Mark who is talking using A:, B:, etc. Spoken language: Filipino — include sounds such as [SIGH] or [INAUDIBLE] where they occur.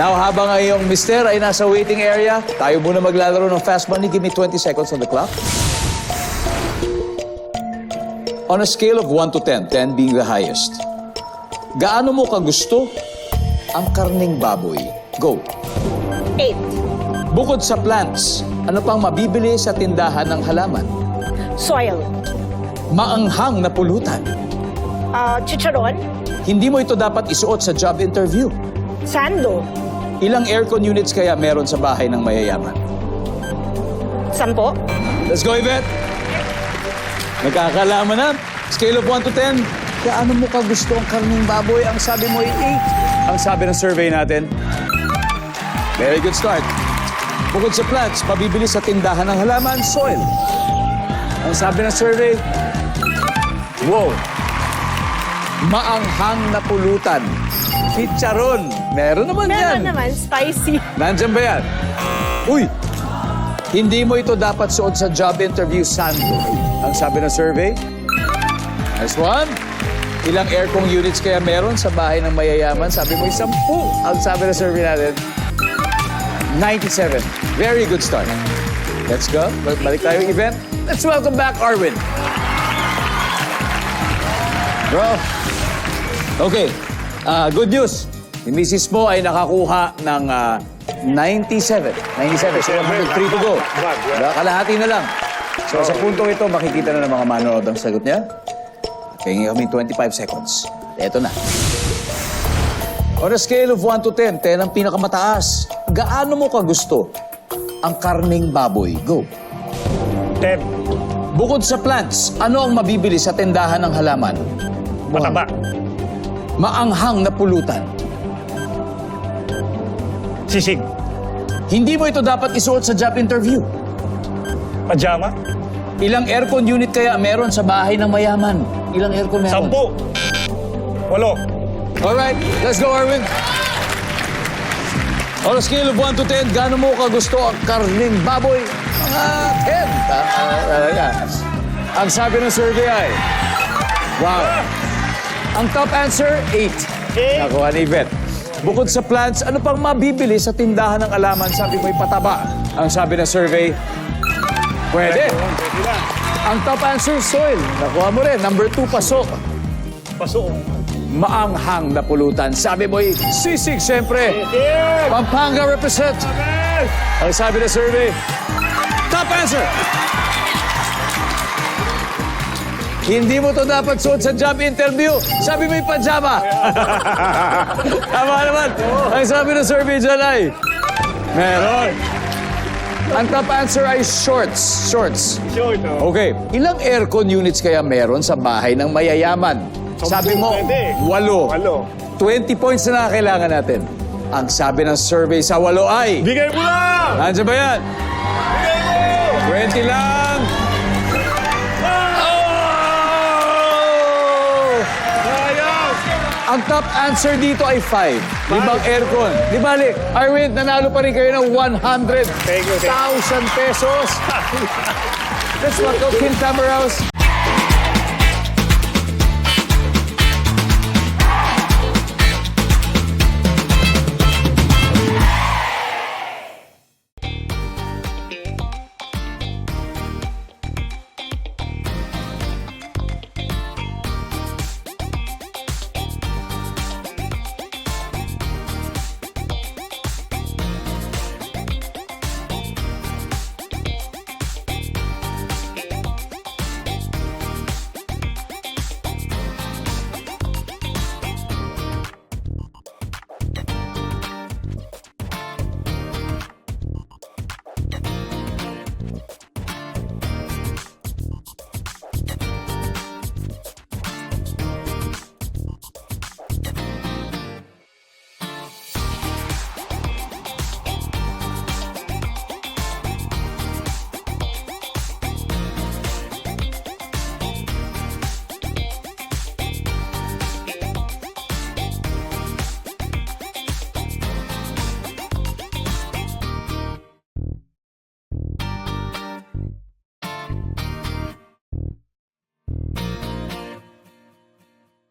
A: Now, habang ang iyong mister ay nasa waiting area, tayo muna maglalaro ng Fast Money. Give me 20 seconds on the clock. On a scale of 1 to 10, 10 being the highest, gaano mo kagusto ang karning baboy? Go.
B: Eight.
A: Bukod sa plants, ano pang mabibili sa tindahan ng halaman?
B: Soil.
A: Maanghang na pulutan.
B: Uh, chicharon.
A: Hindi mo ito dapat isuot sa job interview.
B: Sando.
A: Ilang aircon units kaya meron sa bahay ng mayayaman?
B: Sampo.
A: Let's go, Yvette! Nagkakalaman na. Scale of 1 to 10. Gaano mo ka gusto ang karning baboy? Ang sabi mo ay 8. Ang sabi ng survey natin, very good start. Bukod sa plants, pabibili sa tindahan ng halaman, soil. Ang sabi ng survey, wow. Maanghang na pulutan. Chicharon. Meron naman yan.
B: Meron naman, spicy.
A: Nandyan ba yan? Uy! Hindi mo ito dapat suot sa job interview, Sando. Ang sabi ng survey. Next one. Ilang aircon units kaya meron sa bahay ng mayayaman? Sabi mo, sampu. Ang sabi ng survey natin, 97. Very good start. Let's go. Balik tayo event. Let's welcome back Arwin. Bro. Okay. Ah, good news. Si Mrs. mo ay nakakuha ng ah, 97. 97. So, 103 to go. Kalahati na lang. So, sa puntong ito, makikita na ng mga manonood ang sagot niya. Kaya kami 25 seconds. Ito na. On a scale of 1 to 10, 10 ang pinakamataas. Gaano mo kagusto ang karning baboy? Go.
C: Ten.
A: Bukod sa plants, ano ang mabibili sa tindahan ng halaman?
C: Mataba.
A: Maanghang na pulutan.
C: Sisig.
A: Hindi mo ito dapat isuot sa job interview.
C: Pajama.
A: Ilang aircon unit kaya meron sa bahay ng mayaman? Ilang aircon meron?
C: Sampu. Walo.
A: Alright, let's go, Arwin. On a scale of 1 to 10, gaano mo kagusto ang karning baboy? Mga 10. Tama talaga. Ang sabi ng survey ay, wow. Ang top answer, 8.
C: Eight.
A: Nakuha ni Yvette. Bukod sa plants, ano pang mabibili sa tindahan ng alaman? Sabi mo'y pataba. Ang sabi ng survey, pwede. Ang top answer, soil. Nakuha mo rin. Number 2, paso.
C: Paso.
A: Maanghang na pulutan. Sabi mo'y sisig, siyempre. Pampanga represent. Ang sabi ng survey, top answer. Hindi mo to dapat suot sa job interview. Sabi mo'y pajama. [LAUGHS] Tama naman. Ang sabi ng survey dyan ay, meron. Ang top answer ay shorts. Shorts.
C: Short, oh.
A: Okay. Ilang aircon units kaya meron sa bahay ng mayayaman? Sabi mo,
C: Pwede.
A: walo.
C: Walo.
A: 20 points na kailangan natin. Ang sabi ng survey sa walo ay...
C: Bigay mo lang!
A: Nandiyan ba yan?
C: Bigay mo!
A: 20 lang! Ang top answer dito ay 5. Limang aircon. Di bali, Arwin, nanalo pa rin kayo ng 100,000
C: Thank you, thank
A: pesos. [LAUGHS] Let's welcome Kim Tamaraos.